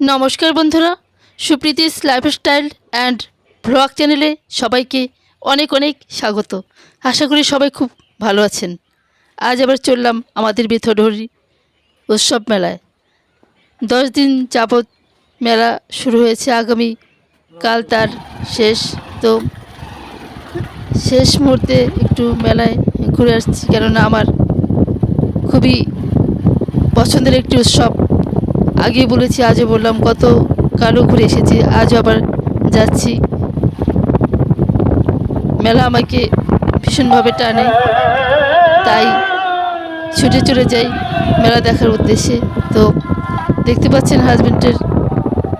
নমস্কার বন্ধুরা Supriti's lifestyle and blog চ্যানেলে সবাইকে অনেক অনেক স্বাগত। আশা করি সবাই খুব ভালো আছেন। আজ আবার চললাম আমাদের বেথডহরি উৎসব মেলায়। দশ দিন যাবৎ মেলা শুরু হয়েছে, আগামী কাল তার শেষ। তো শেষ মুহূর্তে একটু মেলায় ঘুরে আসছি, কেননা আমার খুবই পছন্দের একটি উৎসব। আগে বলেছি, আজও বললাম, কত কালো ঘুরে এসেছি, আজও আবার যাচ্ছি। মেলা আমাকে ভীষণভাবে টানে, তাই ছুটে চলে যাই মেলা দেখার উদ্দেশ্যে। তো দেখতে পাচ্ছেন হাজব্যান্ডের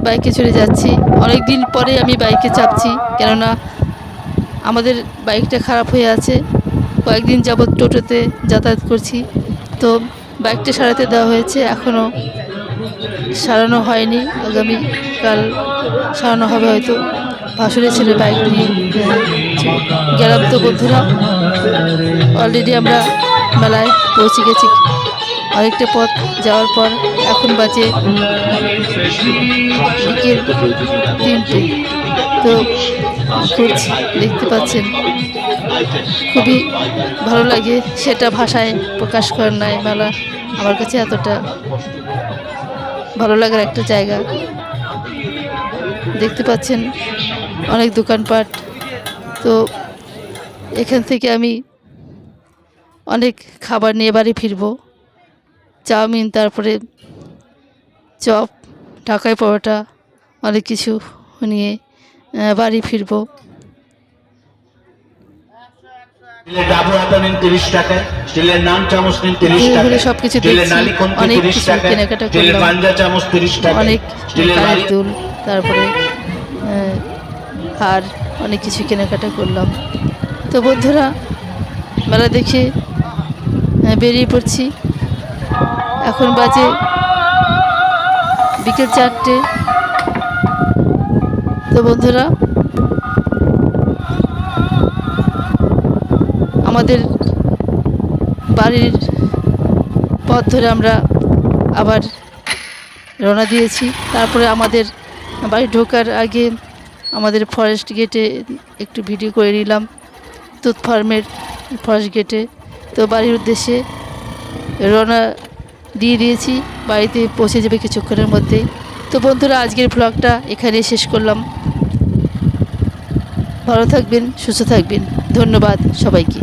বাইকে চলে যাচ্ছি। অনেক দিন পরে আমি বাইকে চাপছি, কেননা আমাদের বাইকটা খারাপ হয়ে আছে। কয়েকদিন যাবৎ টোটোতে যাতায়াত করছি। তো বাইকটা সারাতে দেওয়া হয়েছে, এখনও সারানো হয়নি। আগামীকাল সারানো হবে হয়তো। ভাসুরের ছেলে বাইক নিয়ে। গেলাম তো বন্ধুরা। অলরেডি আমরা মেলায় পৌঁছে গেছি। অনেকটা পথ যাওয়ার পর এখন বাজে তিনটে। তো দেখতে পাচ্ছেন। খুবই ভালো লাগে সেটা ভাষায় প্রকাশ করার নাই মেলা আমার কাছে এতটা ভালো লাগার একটা জায়গা। দেখতে পাচ্ছেন অনেক দোকানপাট। তো এখান থেকে আমি অনেক খাবার নিয়ে বাড়ি ফিরবো। চাউমিন, তারপরে চপ, ঢাকাই পরোটা, অনেক কিছু নিয়ে বাড়ি ফিরবো। কানের বাড়ি দুল তারপরে হার অনেক কিছু কেনাকাটা করলাম। তো বন্ধুরা মেলা দেখে বেরিয়ে পড়ছি। এখন বাজে বিকেল চারটে। তো বন্ধুরা আমাদের বাড়ির পথ ধরে আমরা আবার রওনা দিয়েছি। তারপরে আমাদের বাড়ি ঢোকার আগে আমাদের ফরেস্ট গেটে একটু ভিডিও করে নিলাম, তুত ফার্মের ফরেস্ট গেটে তো বাড়ির উদ্দেশ্যে রওনা দিয়ে দিয়েছি, বাড়িতে পৌঁছে যাবে কিছুক্ষণের মধ্যেই। তো বন্ধুরা, আজকের ব্লগটা এখানে শেষ করলাম। ভালো থাকবেন, সুস্থ থাকবেন। ধন্যবাদ সবাইকে।